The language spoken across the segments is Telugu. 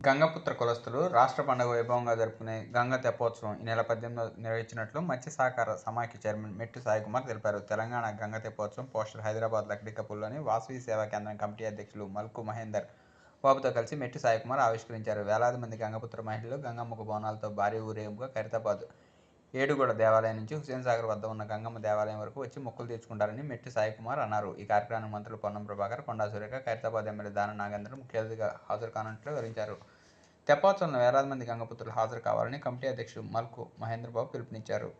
గంగపుత్ర కులస్తులు రాష్ట్ర పండుగ వైభవంగా జరుపుకునే గంగ తెప్పోత్సవం ఈ నెల పద్దెనిమిది నిర్వహించినట్లు మత్స్య సహకార సమాఖ్య చైర్మన్ మెట్టు సాయికుమార్ తెలిపారు. తెలంగాణ గంగ తెప్పోత్సవం పోస్టర్ హైదరాబాద్ లక్డికపుల్లోని వాసవి సేవా కేంద్రం కమిటీ అధ్యక్షులు మల్కు మహేందర్ బాబుతో కలిసి మెట్టు సాయికుమార్ ఆవిష్కరించారు. వేలాది మంది గంగపుత్ర మహిళలు గంగమ్మకు బోనాలతో భారీ ఊరేగింపుగా ఖైరతాబాద్ ఏడుగూడ దేవాలయం నుంచి హుసేన్ సాగర్ వద్ద ఉన్న గంగమ్మ దేవాలయం వరకు వచ్చి మొక్కులు తీర్చుకుంటారని మెట్టి సాయికుమార్ అన్నారు. ఈ కార్యక్రమానికి మంత్రులు పొన్నం ప్రభాకర్ కొండా సురేఖ ఖైరతాబాద్ ఎమ్మెల్యే దాన నాగేంద్ర ముఖ్య అతిథిగా హాజరు కానున్నట్లు వివరించారు. తెప్పోత్సవంలో వేలాది మంది గంగపుత్రులు హాజరు కావాలని కమిటీ అధ్యక్షుడు మల్కు మహేంద్రబాబు పిలుపునిచ్చారు.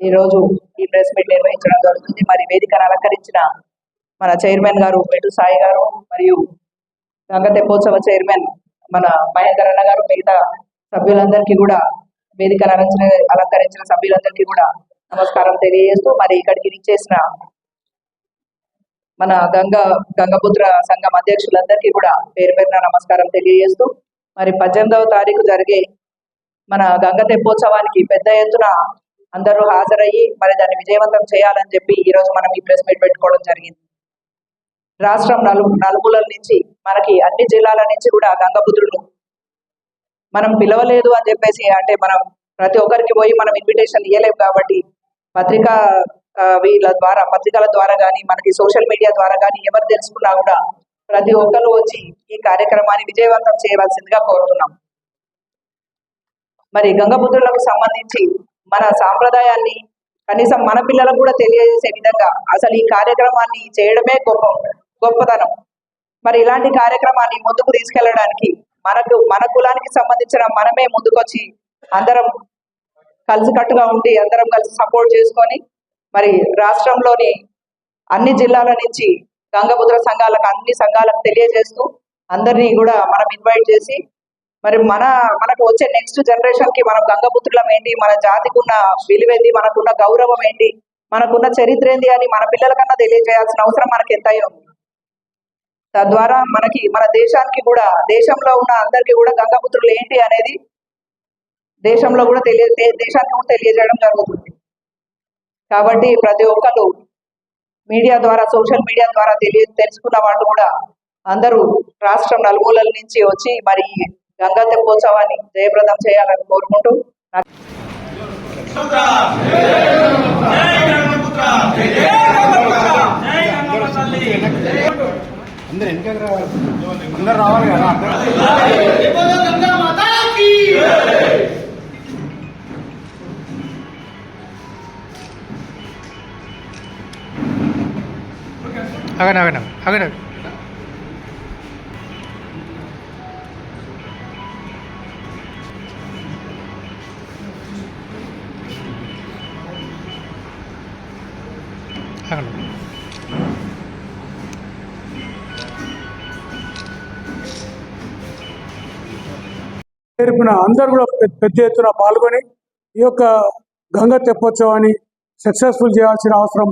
ఈ రోజు ఈ ప్రెస్ మీట్ నిర్వహించడం జరుగుతుంది. మరి వేదికను అలంకరించిన మన చైర్మన్ గారు మెటు సాయి గారు మరియు గంగ తెప్పోత్సవ చైర్మన్ మన మహేందర్ అన్న గారు మిగతా సభ్యులందరికీ కూడా వేదికను అలంకరించిన అలంకరించిన సభ్యులందరికీ కూడా నమస్కారం తెలియజేస్తూ మరి ఇక్కడికి ఇచ్చేసిన మన గంగ గంగపుత్ర సంఘం అధ్యక్షులందరికీ కూడా పేరు పేరున నమస్కారం తెలియజేస్తూ మరి పద్దెనిమిదవ తారీఖు జరిగే మన గంగ తెప్పోత్సవానికి పెద్ద ఎత్తున అందరూ హాజరయ్యి మరి దాన్ని విజయవంతం చేయాలని చెప్పి ఈ రోజు మనం ఈ ప్రెస్ మీట్ పెట్టుకోవడం జరిగింది. రాష్ట్రం నలు నలుమూలల నుంచి మనకి అన్ని జిల్లాల నుంచి కూడా గంగపుత్రులు మనం పిలవలేదు అని చెప్పేసి అంటే మనం ప్రతి ఒక్కరికి పోయి మనం ఇన్విటేషన్ ఇవ్వలేము కాబట్టి పత్రికా వీళ్ళ ద్వారా పత్రికల ద్వారా కానీ మనకి సోషల్ మీడియా ద్వారా కానీ ఎవరు తెలుసుకున్నా కూడా ప్రతి ఒక్కరు వచ్చి ఈ కార్యక్రమాన్ని విజయవంతం చేయవలసిందిగా కోరుతున్నాం. మరి గంగపుత్రులకు సంబంధించి మన సాంప్రదాయాన్ని కనీసం మన పిల్లలకు కూడా తెలియజేసే విధంగా అసలు ఈ కార్యక్రమాన్ని చేయడమే గొప్ప గొప్పతనం. మరి ఇలాంటి కార్యక్రమాన్ని ముందుకు తీసుకెళ్ళడానికి మనకు మన కులానికి సంబంధించిన మనమే ముందుకొచ్చి అందరం కలిసికట్టుగా ఉండి అందరం కలిసి సపోర్ట్ చేసుకొని మరి రాష్ట్రంలోని అన్ని జిల్లాల నుంచి గంగపుత్ర సంఘాలకు అన్ని సంఘాలకు తెలియజేస్తూ అందరినీ కూడా మనం ఇన్వైట్ చేసి మరి మన మనకు వచ్చే నెక్స్ట్ జనరేషన్కి మనం గంగపుత్రులం ఏంటి? మన జాతికి ఉన్న విలువేంటి? మనకున్న గౌరవం ఏంటి? మనకున్న చరిత్ర ఏంటి అని మన పిల్లలకన్నా తెలియజేయాల్సిన అవసరం మనకి ఎంతైనా ఉంది. తద్వారా మనకి మన దేశానికి కూడా దేశంలో ఉన్న అందరికీ కూడా గంగపుత్రులు ఏంటి అనేది దేశంలో కూడా తెలియ దేశానికి కూడా తెలియజేయడం జరుగుతుంది. కాబట్టి ప్రతి ఒక్కరు మీడియా ద్వారా సోషల్ మీడియా ద్వారా తెలియ తెలుసుకున్న వాళ్ళు కూడా అందరూ రాష్ట్రం నలుమూలల నుంచి వచ్చి మరి గంగా తెప్పోత్సవాన్ని జయప్రదం చేయాలని కోరుకుంటూ నాకు అందరు వెనకకి రావాలి అందరు రావాలి కదా ఆగండి ఆగండి అందరు కూడా పెద్ద ఎత్తున పాల్గొని ఈ యొక్క గంగ తెప్పోత్సవాన్ని సక్సెస్ఫుల్ చేయాల్సిన అవసరం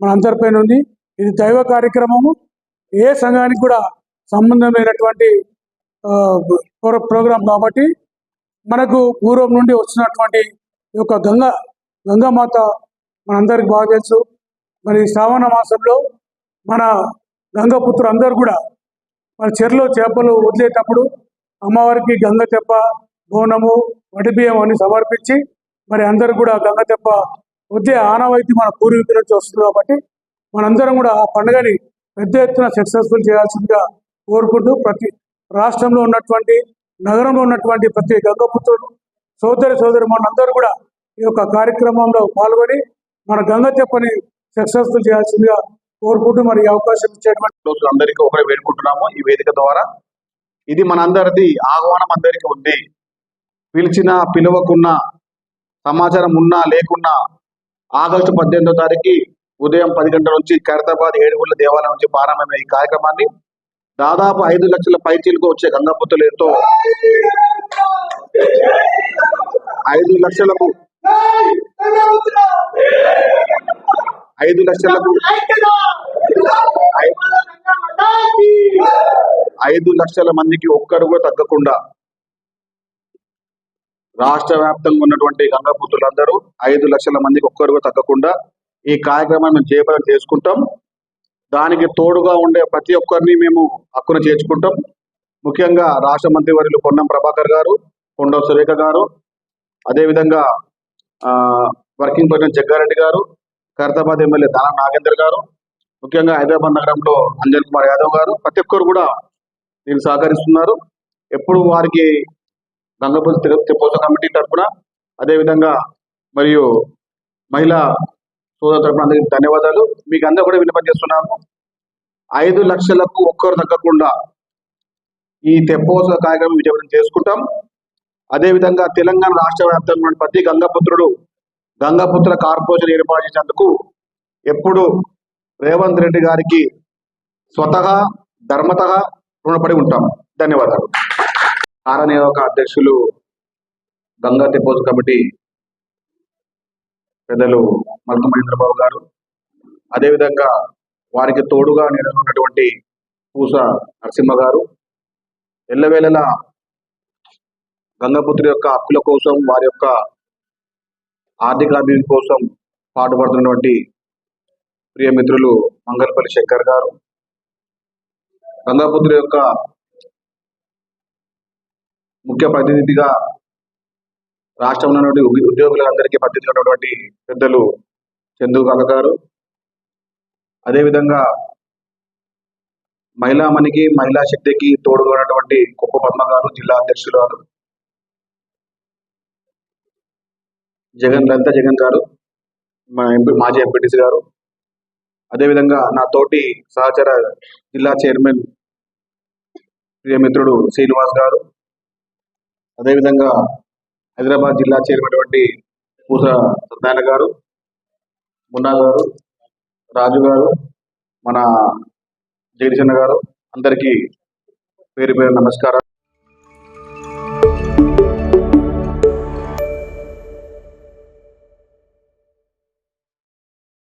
మన అందరిపైన ఉంది. ఇది దైవ కార్యక్రమము. ఏ సంఘానికి కూడా సంబంధమైనటువంటి ప్రోగ్రాం కాబట్టి మనకు పూర్వం నుండి వచ్చినటువంటి ఈ యొక్క గంగ గంగామాత మనందరికి బాగా తెలుసు. మరి శ్రావణ మాసంలో మన గంగపుత్రులు అందరూ కూడా మన చెరులో చేపలు వదిలేటప్పుడు అమ్మవారికి గంగ తెప్ప బోనము వడిబియ్యం అని సమర్పించి మరి అందరూ కూడా గంగ తెప్ప వద్దే ఆనవాయితీ మన పూర్వీకుల నుంచి వస్తుంది కాబట్టి మనందరం కూడా ఆ పండుగని పెద్ద ఎత్తున సక్సెస్ఫుల్ చేయాల్సిందిగా కోరుకుంటూ ప్రతి రాష్ట్రంలో ఉన్నటువంటి నగరంలో ఉన్నటువంటి ప్రతి గంగపుత్రుడు సోదరి సోదరి మనందరూ కూడా ఈ యొక్క కార్యక్రమంలో పాల్గొని మన గంగ తెప్పని సక్సెస్ఫుల్ చేయాల్సిందిగా కోరుకుంటూ మరి అవకాశం ఇచ్చేటువంటి అందరికీ ఒకరే వేడుకుంటున్నాము ఈ వేదిక ద్వారా. ఇది మనందరిది ఆహ్వానం అందరికీ ఉంది. పిలిచిన పిలువకున్న సమాచారం ఉన్నా లేకున్నా ఆగస్టు పద్దెనిమిదో తారీఖు ఉదయం పది గంటల నుంచి ఖైరతాబాద్ ఏడుగుళ్ళ దేవాలయం నుంచి ప్రారంభమైన ఈ కార్యక్రమాన్ని దాదాపు ఐదు లక్షల పైచీలకు వచ్చే గంగాపుత్రులతో ఐదు లక్షలకు ఐదు లక్షలకు ఐదు లక్షల మందికి ఒక్కరు కూడా తగ్గకుండా రాష్ట్ర వ్యాప్తంగా ఉన్నటువంటి గంగాపుత్రులందరూ ఐదు లక్షల మందికి ఒక్కరు కూడా తగ్గకుండా ఈ కార్యక్రమాన్ని మేము చేసుకుంటాం. దానికి తోడుగా ఉండే ప్రతి ఒక్కరిని మేము హక్కున చేర్చుకుంటాం. ముఖ్యంగా రాష్ట్ర మంత్రి వర్యులు పొన్నం ప్రభాకర్ గారు కొండవ సురేఖ గారు అదేవిధంగా ఆ, వర్కింగ్ ప్రెసిడెంట్ జగ్గారెడ్డి గారు ఖైరతాబాద్ ఎమ్మెల్యే దానా నాగేందర్ గారు ముఖ్యంగా హైదరాబాద్ నగరంలో అంజన్ కుమార్ యాదవ్ గారు ప్రతి ఒక్కరు కూడా దీన్ని సహకరిస్తున్నారు. ఎప్పుడు వారికి గంగపూర్ తెపోస కమిటీ తరఫున అదేవిధంగా మరియు మహిళా సోదరు తరఫున అందరికీ ధన్యవాదాలు. మీకు అందరూ కూడా విన్నపం చేస్తున్నాము ఐదు లక్షలకు ఒక్కరు తగ్గకుండా ఈ తెప్పోత్సవ కార్యక్రమం విజయవంతం చేసుకుంటాం. అదేవిధంగా తెలంగాణ రాష్ట్ర వ్యాప్తంగా ప్రతి గంగపుత్రుడు గంగపుత్ర కార్పొరేషన్ ఏర్పాటు చేసినందుకు ఎప్పుడు రేవంత్ రెడ్డి గారికి స్వతహా ధర్మత రుణపడి ఉంటాం. ధన్యవాదాలు. కార్యనిర్వాహక అధ్యక్షులు గంగా డిపోజ్ కమిటీ పెద్దలు మల్క మహేంద్రబాబు గారు అదేవిధంగా వారికి తోడుగా నిలబడినటువంటి పూస నరసింహ గారు ఎల్లవేళలా గంగపుత్రి యొక్క హక్కుల కోసం వారి యొక్క ఆర్థిక అభివృద్ధి కోసం పాటుపడుతున్నటువంటి ప్రియమిత్రులు మంగళపల్లి శంకర్ గారు. గంగాపుత్రి యొక్క ముఖ్య ప్రతినిధిగా రాష్ట్రంలో ఉద్యోగులందరికీ ప్రతినిధిగా ఉన్నటువంటి పెద్దలు చందు కాక గారు. అదేవిధంగా మహిళామణికి మహిళా శక్తికి తోడుగా ఉన్నటువంటి కుప్ప పద్మ గారు జిల్లా అధ్యక్షురాలు. జగన్ లలిత జగన్ గారు మా ఎంపీ మాజీ ఎంపీటీసీ గారు అదేవిధంగా నా తోటి సహచర జిల్లా చైర్మన్ ప్రియమిత్రుడు శ్రీనివాస్ గారు అదేవిధంగా హైదరాబాద్ జిల్లా చైర్మన్ వంటి పూస సత్యనారాయణ గారు మున్నా గారు రాజు గారు మన జగదీశన్న గారు అందరికీ పేరు పేరు నమస్కారం